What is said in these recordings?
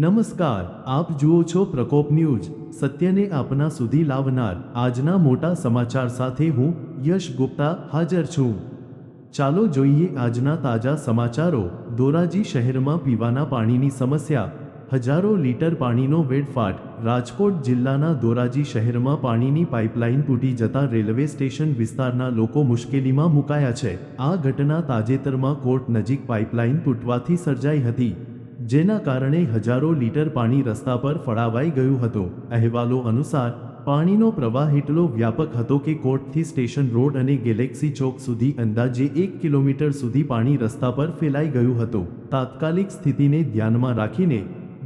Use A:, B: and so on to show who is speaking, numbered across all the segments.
A: નમસ્કાર, આપ જુઓ છો પ્રકોપ ન્યૂઝ. સત્યને આપના સુધી લાવનાર આજના મોટા સમાચાર સાથે હું યશ ગુપ્તા હાજર છું. ચાલો જોઈએ આજના તાજા સમાચારો. ધોરાજી શહેરમાં પીવાના પાણીની સમસ્યા. હજારો લીટર પાણીનો વેડફાટ. રાજકોટ જિલ્લાના ધોરાજી શહેરમાં પાણીની પાઇપલાઇન તૂટી જતા રેલવે સ્ટેશન વિસ્તારના લોકો મુશ્કેલીમાં મુકાયા છે. આ ઘટના તાજેતરમાં કોર્ટ નજીક પાઇપલાઇન તૂટવાથી સર્જાઈ હતી. જેના કારણે હજારો લીટર પાણી રસ્તા પર ફળાવાઈ ગયું હતું. અહેવાલો અનુસાર, પાણીનો પ્રવાહ એટલો વ્યાપક હતો કે કોર્ટથી સ્ટેશન રોડ અને ગેલેક્સી ચોક સુધી અંદાજે એક કિલોમીટર સુધી પાણી રસ્તા પર ફેલાઈ ગયું હતું. તાત્કાલિક સ્થિતિને ધ્યાનમાં રાખીને,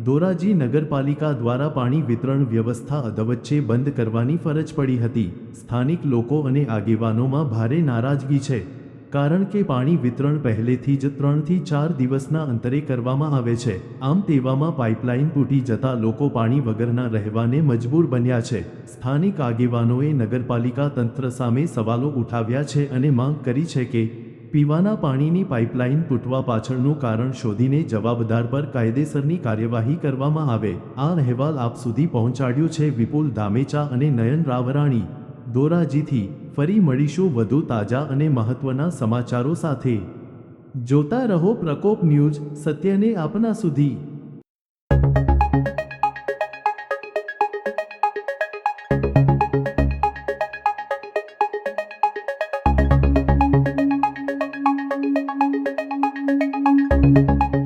A: ધોરાજી નગરપાલિકા દ્વારા પાણી વિતરણ વ્યવસ્થા અધવચ્ચે બંધ કરવાની ફરજ પડી હતી. સ્થાનિક લોકો અને આગેવાનોમાં ભારે નારાજગી છે. કારણ કે પાણી વિતરણ પહેલેથી જ ત્રણથી ચાર દિવસના અંતરે કરવામાં આવે છે. આમ તેવામાં પાઇપલાઇન તૂટી જતા લોકો પાણી વગરના રહેવાને મજબૂર બન્યા છે. સ્થાનિક આગેવાનોએ નગરપાલિકા તંત્ર સામે સવાલો ઉઠાવ્યા છે અને માંગ કરી છે કે પીવાના પાણીની પાઇપલાઇન તૂટવા પાછળનું કારણ શોધીને જવાબદાર પર કાયદેસરની કાર્યવાહી કરવામાં આવે. આ અહેવાલ આપ સુધી પહોંચાડ્યો છે વિપુલ ધામેચા અને નયન રાવરાણી, ધોરાજીથી ફરી મળીશું વધુ તાજા અને મહત્વના સમાચારો સાથે. જોતા રહો પ્રકોપ ન્યૂઝ સત્યને આપના સુધી.
B: મારું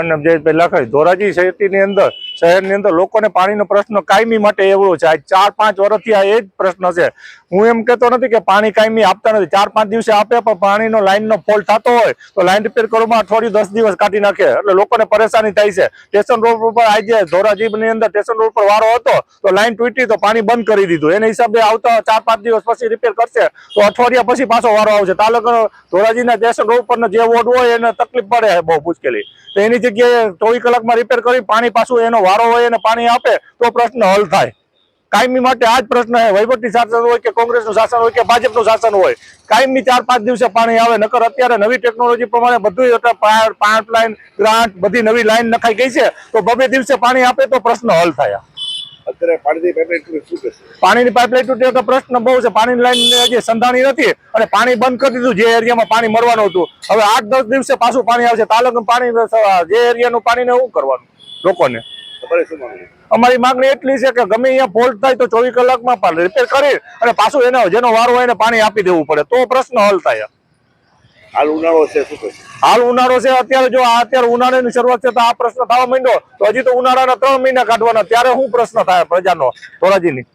B: નામ જયેશભાઈ લાખાઈ ધોરાજી શહેરની અંદર શહેરની અંદર લોકોને પાણીનો પ્રશ્ન કાયમી માટે એવડો છે. ચાર પાંચ વર્ષથી આ એ જ પ્રશ્ન છે. હું એમ કહેતો નથી કે પાણી કાયમી આપતા નથી. ચાર પાંચ દિવસે આપે પણ પાણીનો લાઈનનો ફોલ્ટ થતો હોય તો લાઈન રિપેર કરવામાં અઠવાડિયું દસ દિવસ કાઢી નાખે. એટલે લોકોને પરેશાની થાય છે. સ્ટેશન રોડ ઉપર આજે ધોરાજીની અંદર સ્ટેશન રોડ પર વારો હતો તો લાઈન તૂટી તો પાણી બંધ કરી દીધું. એના હિસાબે આવતા ચાર પાંચ દિવસ પછી રિપેર કરશે તો અઠવાડિયા પછી પાછો વારો આવશે. તાલુકા ધોરાજીના સ્ટેશન રોડ પરનો જે વોર્ડ હોય એને તકલીફ પડે બહુ મુશ્કેલી. તો એની જગ્યાએ ચોવીસ કલાકમાં રિપેર કરી પાણી પાછું એનો વારો હોય અને પાણી આપે તો પ્રશ્ન હલ થાય. કાયમી માટે આ જ પ્રશ્ન છે. વહીવટી શાસન હોય કે કોંગ્રેસનું શાસન હોય કે ભાજપનું શાસન હોય કાયમી ચાર પાંચ દિવસે પાણી આવે. નકર અત્યારે નવી ટેકનોલોજી પ્રમાણે બધું પાઇપલાઇન ગ્રાન્ટ બધી નવી લાઈન નખાઈ ગઈ છે. તો બબે દિવસે પાણી આપે તો પ્રશ્ન હલ થાય.
C: અત્યારે પાણીની પાઇપલાઇન તૂટે શું કહેશે?
B: પાણીની પાઇપલાઇન તૂટી તો પ્રશ્ન બહુ છે. પાણીની લાઈન હજી સંધાણી નથી. અને પાણી બંધ કરી દીધું જે એરિયામાં પાણી મળવાનું હતું. હવે આઠ દસ દિવસે પાછું પાણી આવશે. તાલુકા પાણી જે એરિયાનું પાણીને શું કરવાનું લોકોને. અમારી માંગણી એટલી છે કે ગમે અહીંયા ફોલ્ટ થાય તો ચોવીસ કલાકમાં રિપેર કરી અને પાછું એને જેનો વારો હોય એને પાણી આપી દેવું પડે. તો પ્રશ્ન હલ થાય.
C: હાલ ઉનાળો છે શું
B: હાલ ઉનાળો છે અત્યારે જો આ અત્યારે ઉનાળાની શરૂઆત છે તો આ પ્રશ્ન થવા માંડ્યો. તો હજી તો ઉનાળાના ત્રણ મહિના કાઢવાના. ત્યારે શું પ્રશ્ન થાય પ્રજાનો ધોરાજીની.